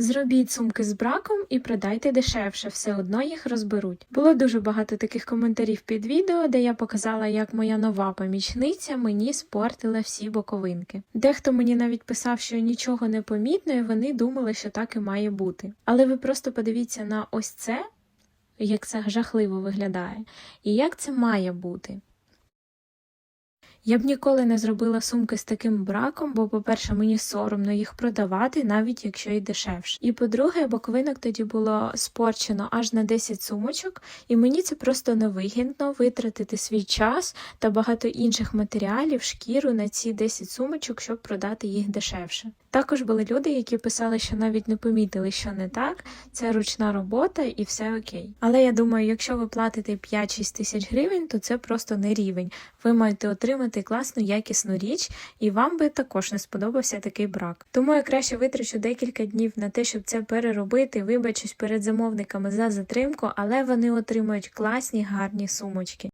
Зробіть сумки з браком і продайте дешевше, все одно їх розберуть. Було дуже багато таких коментарів під відео, де я показала, як моя нова помічниця мені спортила всі боковинки. Дехто мені навіть писав, що нічого не помітно, і вони думали, що так і має бути. Але ви просто подивіться на ось це, як це жахливо виглядає, і як це має бути. Я б ніколи не зробила сумки з таким браком, бо, по-перше, мені соромно їх продавати, навіть якщо й дешевше. І по-друге, боковинок тоді було спорчено аж на 10 сумочок, і мені це просто невигідно витратити свій час та багато інших матеріалів, шкіру на ці 10 сумочок, щоб продати їх дешевше. Також були люди, які писали, що навіть не помітили, що не так, це ручна робота і все окей. Але я думаю, якщо ви платите 5-6 тисяч гривень, то це просто не рівень. Ви маєте отримати класну якісну річ, і вам би також не сподобався такий брак. Тому я краще витрачу декілька днів на те, щоб це переробити, вибачусь перед замовниками за затримку, але вони отримують класні гарні сумочки.